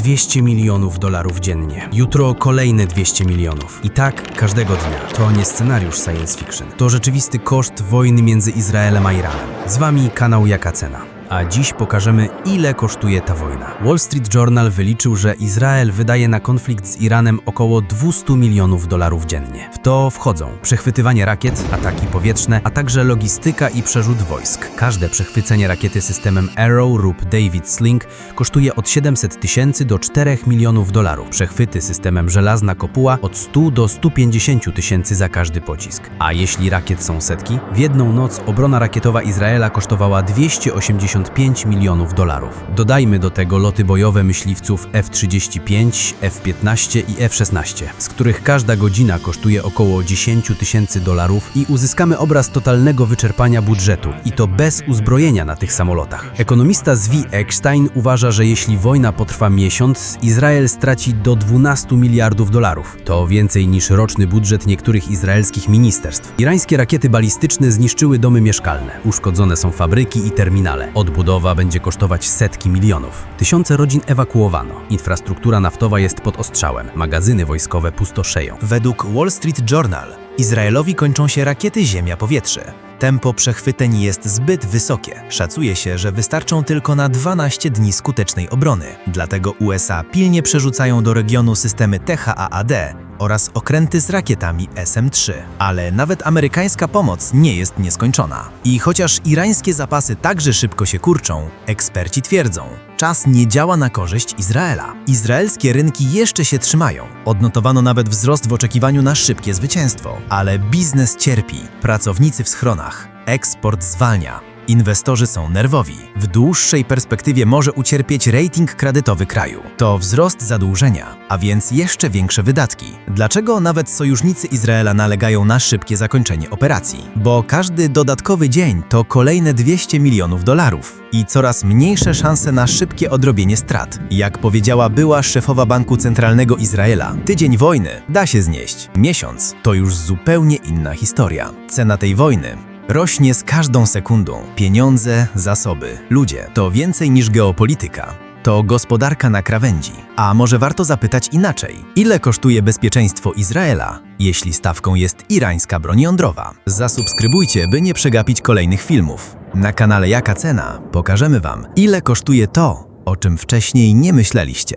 200 milionów dolarów dziennie. Jutro kolejne 200 milionów. I tak każdego dnia. To nie scenariusz science fiction. To rzeczywisty koszt wojny między Izraelem a Iranem. Z wami kanał Jaka Cena. A dziś pokażemy, ile kosztuje ta wojna. Wall Street Journal wyliczył, że Izrael wydaje na konflikt z Iranem około 200 milionów dolarów dziennie. W to wchodzą przechwytywanie rakiet, ataki powietrzne, a także logistyka i przerzut wojsk. Każde przechwycenie rakiety systemem Arrow lub David Sling kosztuje od 700 tysięcy do 4 milionów dolarów. Przechwyty systemem żelazna kopuła od 100 do 150 tysięcy za każdy pocisk. A jeśli rakiet są setki, w jedną noc obrona rakietowa Izraela kosztowała 285 milionów dolarów. Dodajmy do tego loty bojowe myśliwców F-35, F-15 i F-16, z których każda godzina kosztuje około 10 tysięcy dolarów i uzyskamy obraz totalnego wyczerpania budżetu i to bez uzbrojenia na tych samolotach. Ekonomista Zvi Eckstein uważa, że jeśli wojna potrwa miesiąc, Izrael straci do 12 miliardów dolarów. To więcej niż roczny budżet niektórych izraelskich ministerstw. Irańskie rakiety balistyczne zniszczyły domy mieszkalne. Uszkodzone są fabryki i terminale. Odbudowa będzie kosztować setki milionów. Tysiące rodzin ewakuowano. Infrastruktura naftowa jest pod ostrzałem. Magazyny wojskowe pustoszeją. Według Wall Street Journal Izraelowi kończą się rakiety ziemia-powietrze. Tempo przechwyteń jest zbyt wysokie. Szacuje się, że wystarczą tylko na 12 dni skutecznej obrony. Dlatego USA pilnie przerzucają do regionu systemy THAAD oraz okręty z rakietami SM-3. Ale nawet amerykańska pomoc nie jest nieskończona. I chociaż irańskie zapasy także szybko się kurczą, eksperci twierdzą, czas nie działa na korzyść Izraela. Izraelskie rynki jeszcze się trzymają. Odnotowano nawet wzrost w oczekiwaniu na szybkie zwycięstwo. Ale biznes cierpi, pracownicy w schronach, eksport zwalnia. Inwestorzy są nerwowi. W dłuższej perspektywie może ucierpieć rating kredytowy kraju. To wzrost zadłużenia, a więc jeszcze większe wydatki. Dlaczego nawet sojusznicy Izraela nalegają na szybkie zakończenie operacji? Bo każdy dodatkowy dzień to kolejne 200 milionów dolarów i coraz mniejsze szanse na szybkie odrobienie strat. Jak powiedziała była szefowa Banku Centralnego Izraela, tydzień wojny da się znieść. Miesiąc to już zupełnie inna historia. Cena tej wojny rośnie z każdą sekundą. Pieniądze, zasoby, ludzie to więcej niż geopolityka. To gospodarka na krawędzi. A może warto zapytać inaczej? Ile kosztuje bezpieczeństwo Izraela, jeśli stawką jest irańska broń jądrowa? Zasubskrybujcie, by nie przegapić kolejnych filmów. Na kanale Jaka Cena pokażemy Wam, ile kosztuje to, o czym wcześniej nie myśleliście.